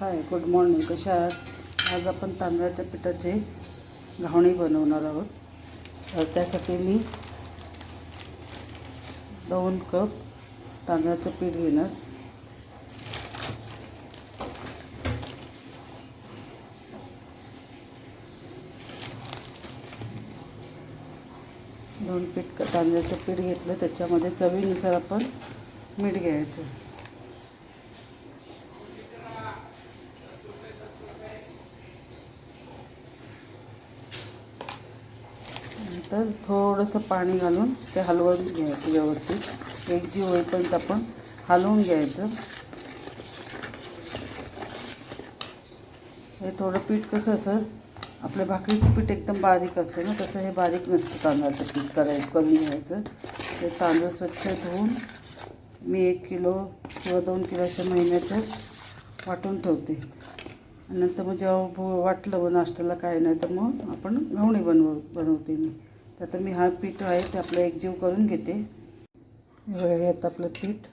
Hi good morning कशा आहात? आज आपण तांदळाच्या पिठाचे घावणी बनवणार आहोत. तर त्यासाठी मी दोन कप तांदळाचं पीठ घेणार. दोन पीठ तांदळाचं पीठ घेतलं. त्याच्यामध्ये चवीनुसार आपण मीठ घ्यायचं. तर थोडंसं पाणी घालून ते हलवून घ्यायचं व्यवस्थित. एक जी होईपर्यंत आपण हलवून घ्यायचं. हे थोडं पीठ कसं असं आपल्या भाकरीचं पीठ एकदम बारीक असतं ना तसं हे बारीक नसतं तांदळाचं पीठ करायचं करून घ्यायचं. ते तांदूळ स्वच्छ धुवून मी एक किलो किंवा दोन किलो अशा महिन्याचं वाटून ठेवते. आणि नंतर मग जेव्हा वाटलं नाश्त्याला काय नाही तर मग आपण घवणी बनव बनवते मी. तर आता मी हा पीठ आहे ते आपलं एकजीव करून घेते. हे आता आपलं पीठ.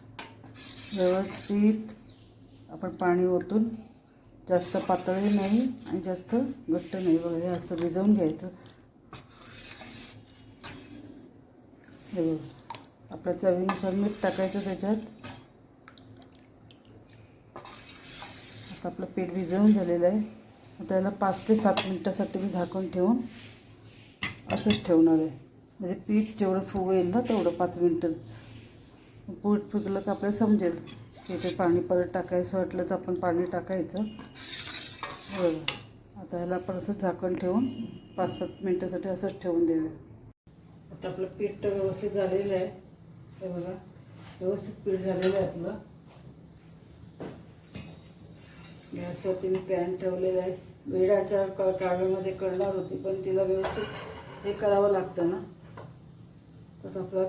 व्यवस्थित आपण पाणी ओतून जास्त पातळही नाही आणि जास्त घट्ट नाही. बघा हे असं भिजवून घ्यायचं. हे बघा आपल्या चवीनुसार मीठ टाकायचं त्याच्यात. आता आपलं पीठ भिजवून झालेलं आहे. त्याला पाच ते सात मिनटासाठी मी झाकून ठेवून असंच ठेवणार आहे. म्हणजे पीठ जेवढं फुगेल ना तेवढं पाच मिनटं. पीठ फुगलं तर आपल्याला समजेल की ते पाणी परत टाकायचं वाटलं तर आपण पाणी टाकायचं. बरं. आता ह्याला आपण असं झाकण ठेवून पाच सात मिनटासाठी असंच ठेवून देऊया. आता आपलं पीठ तर व्यवस्थित झालेलं आहे. हे बघा. व्यवस्थित पीठ झालेलं आहे आपलं. गॅसवरती मी पॅन ठेवलेलं आहे. विडाच्या का काव्यामध्ये कळणार होती पण तिला व्यवस्थित हे करावं लागतं ना. तर आपला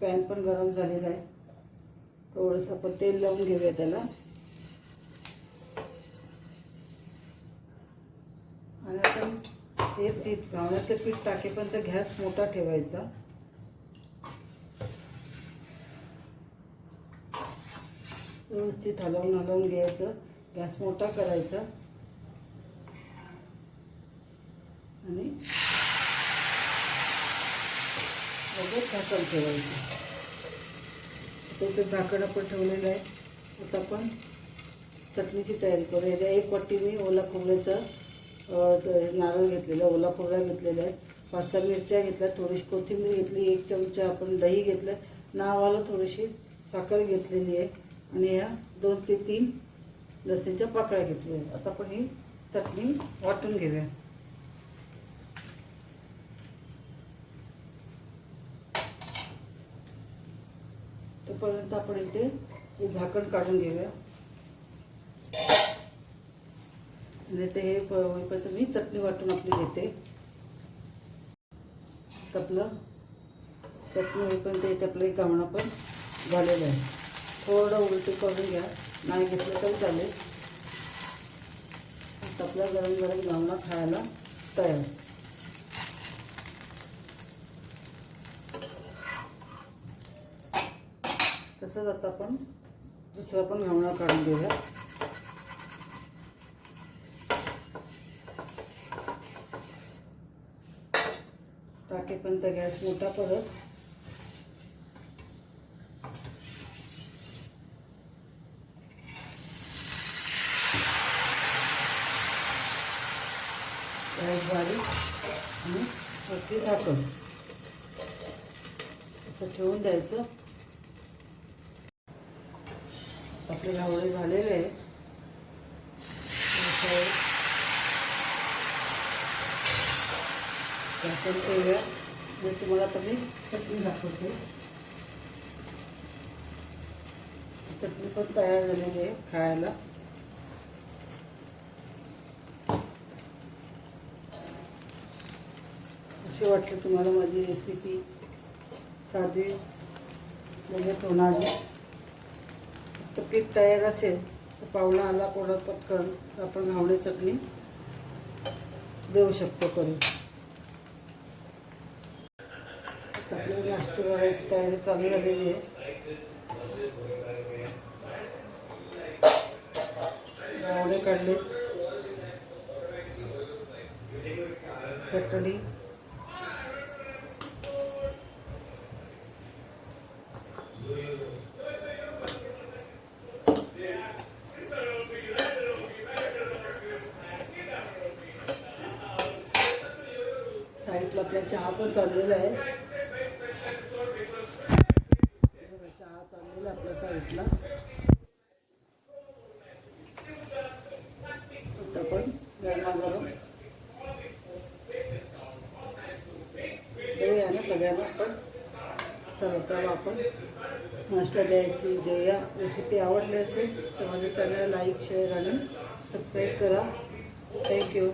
पॅन पण गरम झालेला आहे. थोडंसं आपण तेल लावून घेऊया त्याला. आणि आपण ते पीठ घावण्यातलं पीठ टाकेपर्यंत गॅस मोठा ठेवायचा. व्यवस्थित हलवून हलवून घ्यायचं. गॅस मोठा करायचा. आणि लगेच झाकण ठेवायचं. ते झाकण आपण ठेवलेलं आहे. आता आपण चटणीची तयारी करू. याच्या एक वाटी मी ओला खोबऱ्याचा नारळ घेतलेला ओला खोबरा घेतलेला आहे. पाच सहा मिरच्या घेतल्या थोडीशी कोथिंबीर घेतली एक चमचा आपण दही घेतलं. नावाला थोडीशी साखर घेतलेली आहे. आणि या दोन ते तीन लसीच्या पाकळ्या घेतल्या आहेत. आता आपण ही चटणी वाटून घेऊया. तोपर्यंत आपण इथे झाकण काढून घेऊया. आणि ते हे प- होईपर्यंत मी चटणी वाटून आपली घेते. आपलं चटणी होईपर्यंत इथे आपलं एक पण झालेलं आहे. थोडं उलटी करून घ्या. नाही घेतलं तरी चालेल. आता आपला गरम गरम घावणा खायला तयार. तसंच आता आपण दुसरा पण घावणा काढून घेऊया. टाकेपर्यंत गॅस मोठा परत गॅस बारीक आणि वरती झाकण असं ठेवून द्यायचं. आपले घावळे झालेले आहे. असं ठेवूया. तुम्हाला आता मी चटणी दाखवते. चटणी पण तयार झालेली आहे खायला. अशी वाटली तुम्हाला माझी रेसिपी साधी. लगेच होणारी तर पीठ तयार असेल तर पाहुणा आला कोणा पटकन तर आपण घावणे चटणी देऊ शकतो करून. आपल्या आपल्याला नाश्ता करायची तयारी चालू झालेली आहे. एवढे चटणी साईडला आपला चहा पण चाललेला आहे. बघा, चहा चाललेला आहे आपल्या साईडला. आता पण गरमागरम देऊया ना सगळ्यांना पण चला चला आपण. नाश्ता द्यायची देऊया. रेसिपी आवडली असेल तर माझ्या चॅनल लाईक शेअर आणि सबस्क्राईब करा. Thank you